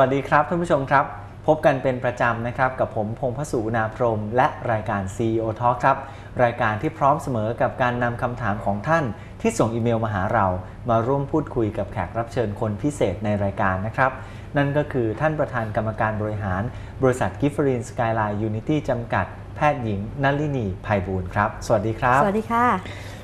วัสดีครับท่านผู้ชมครับ พบกันเป็นประจำนะครับ กับผมพงษ์พสุนาพรหมและรายการ CEO Talk ครับ รายการที่พร้อมเสมอกับการนำคำถามของท่าน ที่ส่งอีเมลมาหาเรา มาร่วมพูดคุยกับแขกรับเชิญคนพิเศษในรายการนะครับ นั่นก็คือท่านประธานกรรมการบริหาร บริษัทกิฟฟรินสกายไลน์ยูนิตี้จำกัด แพทย์หญิงนลินีภัยบูลย์ครับ สวัสดีครับ สวัสดีค่ะ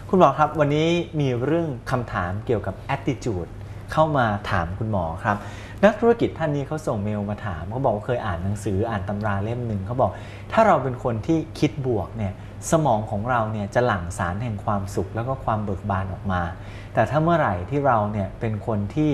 คุณหมอครับ วันนี้มีเรื่องคำถามเกี่ยวกับ attitude เข้ามาถามคุณหมอครับ นักธุรกิจท่านนี้เขาส่งเมลมาถามเขาบอกว่าเคยอ่านหนังสืออ่านตำราเล่มหนึ่งเขาบอก ถ้าเราเป็นคนที่คิดบวกเนี่ยสมองของเราเนี่ยจะหลั่งสารแห่งความสุขแล้วก็ความเบิกบานออกมา แต่ถ้าเมื่อไหร่ที่เราเนี่ยเป็นคนที่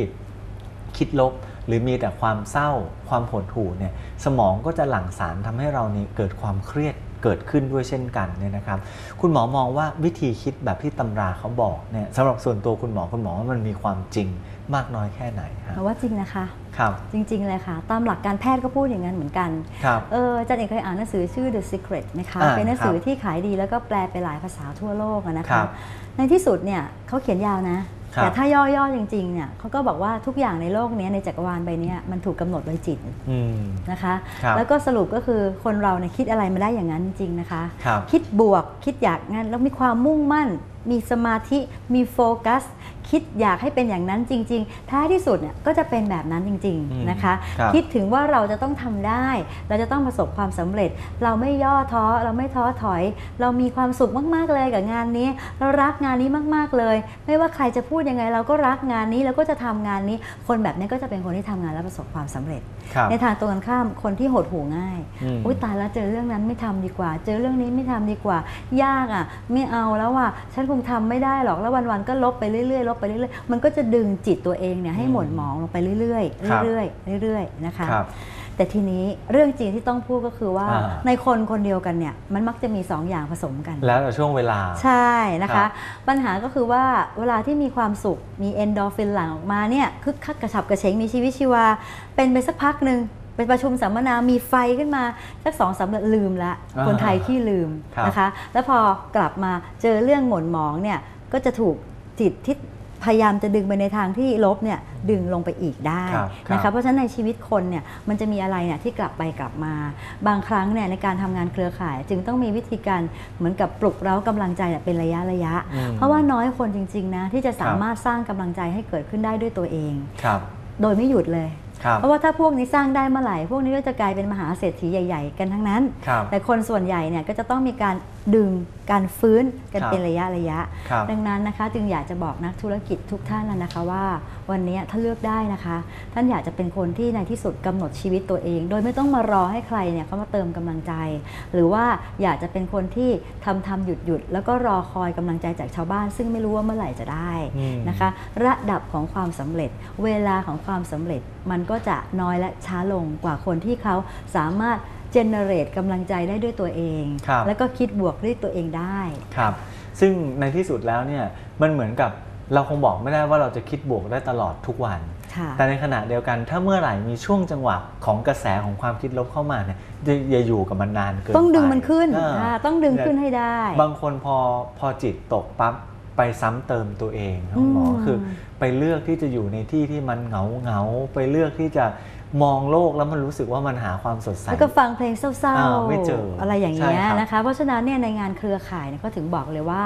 คิดลบหรือมีแต่ความเศร้าความหดหู่เนี่ยสมองก็จะหลั่งสารทำให้เราเนี่ยเกิดความเครียด เกิดขึ้นด้วยเช่นกันเนี่ยนะครับคุณหมอมองว่าวิธีคิดแบบที่ตำราเขาบอกเนี่ยสำหรับส่วนตัวคุณหมอคุณหมอว่ามันมีความจริงมากน้อยแค่ไหนครัเพบราะว่าจริงนะคะครับจริง ๆ เลยค่ะ ตามหลักการแพทย์ก็พูดอย่างนั้นเหมือนกันครับเอออาจารย์เอกเคยอ่านหนังสือชื่อ The Secret นะคะอ่าเป็นหนังสือครับที่ขายดีแล้วก็แปลไปหลายภาษาทั่วโลกอะนะครัคะบในที่สุดเนี่ยเขาเขียนยาวนะครับ แต่ถ้าย่อๆจริงๆเนี่ยเขาก็บอกว่าทุกอย่างในโลกเนี้ยในจักรวาลใบเนี้ยมันถูกกำหนดโดยจิตอืมนะคะครับแล้วก็สรุปก็คือคนเราเนี่ยคิดอะไรมาได้อย่างนั้นจริงๆนะคะครับคิดบวกคิดอยากงั้นแล้วมีความมุ่งมั่น มีสมาธิมีโฟกัส คิดอยากให้เป็นอย่างนั้นจริง ๆ ท้ายที่สุดเนี่ยก็จะเป็นแบบนั้นจริงอืมๆนะคะครับคิดถึงว่าเราจะต้องทำได้ เราจะต้องประสบความสำเร็จ เราไม่ย่อท้อเราไม่ท้อถอย เรามีความสุขมากๆเลยกับงานนี้ เรารักงานนี้มากๆเลย ไม่ว่าใครจะพูดยังไง เราก็รักงานนี้เราก็จะทำงานนี้ คนแบบนี้ก็จะเป็นคนที่ทำงานแล้วประสบความสำเร็จครับในทางตรงกันข้ามคนที่หดหูง่ายอืมอุ้ยตายแล้วเจอเรื่องนั้นไม่ทำดีกว่า เจอเรื่องนี้ไม่ทำดีกว่า ยากอะ ไม่เอาแล้วว่ะฉันคงทำไม่ได้หรอกแล้ววันๆก็ลบไปเรื่อยๆลบไปเรื่อยๆ มันก็จะดึงจิตตัวเองเนี่ยให้หม่นหมองลงไปเรื่อยครับๆเรื่อยๆ เรื่อยๆ นะคะครับแต่ทีนี้เรื่องจริงที่ต้องพูดก็คือว่าอ่าในคนคนเดียวกันเนี่ยมันมักจะมีสองอย่างผสมกัน แล้วแต่ช่วงเวลา ใช่นะครัคะบปัญหาก็คือว่าเวลาที่มีความสุขมีเอนโดรฟินหลั่งออกมาเนี่ยคึกคักกระฉับกระเฉงมีชีวิตชีวา เป็นไปสักพักหนึ่งเป็นประชุมสัมมนา มีไฟขึ้นมาสักสองสามเดือนลืมละอ่าคนไทยขี้ลืมครับนะคะ แล้วพอกลับมาเจอเรื่องหม่นหมองเนี่ย ก็จะถูกจิตที่ พยายามจะดึงไปในทางที่ลบเนี่ยดึงลงไปอีกได้ครับครับนะคะเพราะฉะนั้นในชีวิตคนเนี่ยมันจะมีอะไรเนี่ยที่กลับไปกลับมา บางครั้งเนี่ยในการทำงานเครือข่าย จึงต้องมีวิธีการเหมือนกับปลุกเร้ากำลังใจเนี่ยเป็นระยะระยะอืมเพราะว่าน้อยคนจริงๆนะที่จะสามารถสร้างกำลังใจให้เกิดขึ้นได้ด้วยตัวเองครับโดยไม่หยุดเลยครับเพราะว่าถ้าพวกนี้สร้างได้เมื่อไหร่ พวกนี้ก็จะกลายเป็นมหาเศรษฐีใหญ่ ๆ กันทั้งนั้นครับแต่คนส่วนใหญ่เนี่ยก็จะต้องมีการดึงการฟื้นกันครับเป็นระยะระยะ ครับดังนั้นนะคะ จึงอยากจะบอกนักธุรกิจทุกท่านนะนะคะว่า วันนี้ถ้าเลือกได้นะคะ ท่านอยากจะเป็นคนที่ในที่สุดกำหนดชีวิตตัวเอง โดยไม่ต้องมารอให้ใครเนี่ยเขามาเติมกำลังใจ หรือว่าอยากจะเป็นคนที่ทำทำหยุดหยุดแล้วก็รอคอยกำลังใจจากชาวบ้าน ซึ่งไม่รู้ว่าเมื่อไหร่จะได้อืม นะคะ ระดับของความสำเร็จ เวลาของความสำเร็จมันก็จะน้อยและช้าลงกว่าคนที่เขาสามารถ เจเนเรตกำลังใจได้ด้วยตัวเอง ครับแล้วก็คิดบวกด้วยตัวเองได้ ครับ ซึ่งในที่สุดแล้วเนี่ยมันเหมือนกับเราคงบอกไม่ได้ว่าเราจะคิดบวกได้ตลอดทุกวัน ค่ะ แต่ในขณะเดียวกันถ้าเมื่อไหร่มีช่วงจังหวะของกระแสของความคิดลบเข้ามาเนี่ยอย่าอย่าอยู่กับมันนานเกินต้องดึงไปมันขึ้นเออค่ะต้องดึงขึ้นให้ได้ บางคนพอพอจิตตกปั๊บไปซ้ำเติมตัวเองครับคุณหมออืมคือไปเลือกที่จะอยู่ในที่ที่มันเหงาเหงาๆไปเลือกที่จะ มองโลกแล้วมันรู้สึกว่ามันหาความสดใส แล้วก็ฟังเพลงเศร้าอ่าไม่เจอออะไรอย่างเงี้ยใช่ครับนะคะ เพราะฉะนั้นเนี่ยในงานเครือข่ายเนี่ยก็ถึงบอกเลยว่า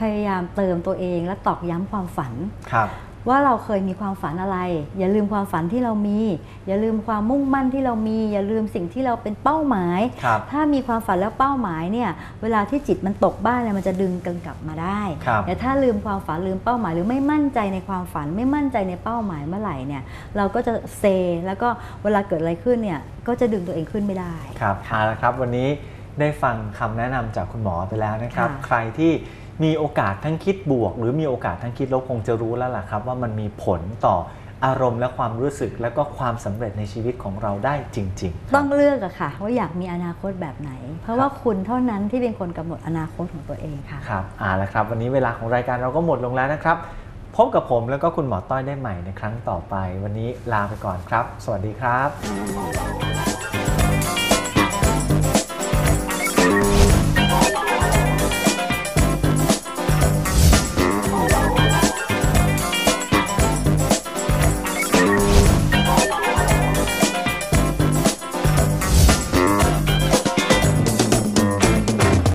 พยายามเติมตัวเองและตอกย้ำความฝันครับ ว่าเราเคยมีความฝันอะไร อย่าลืมความฝันที่เรามี อย่าลืมความมุ่งมั่นที่เรามี อย่าลืมสิ่งที่เราเป็นเป้าหมายครับถ้ามีความฝันแล้วเป้าหมายเนี่ยเวลาที่จิตมันตกบ้านเนี่ยมันจะดึงกันกลับมาได้ครับแต่ถ้าลืมความฝันลืมเป้าหมาย หรือไม่มั่นใจในความฝัน ไม่มั่นใจในเป้าหมายเมื่อไหร่เนี่ยเราก็จะเซแล้วก็เวลาเกิดอะไรขึ้นเนี่ยก็จะดึงตัวเองขึ้นไม่ได้ครับเอาละครับวันนี้ได้ฟังคำแนะนำจากคุณหมอไปแล้วนะครับค่ะใครที่ มีโอกาสทั้งคิดบวก หรือมีโอกาสทั้งคิดลบคงจะรู้แล้วล่ะครับ ว่ามันมีผลต่ออารมณ์และความรู้สึกและก็ความสำเร็จในชีวิตของเราได้จริงๆครับต้องเลือกอะค่ะ ว่าอยากมีอนาคตแบบไหน เพราะว่าคุณเท่านั้นที่เป็นคนกำหนดอนาคตของตัวเองค่ะครับเอาละครับ วันนี้เวลาของรายการเราก็หมดลงแล้วนะครับ พบกับผมแล้วก็คุณหมอต้อยได้ใหม่ในครั้งต่อไป วันนี้ลาไปก่อนครับ สวัสดีครับ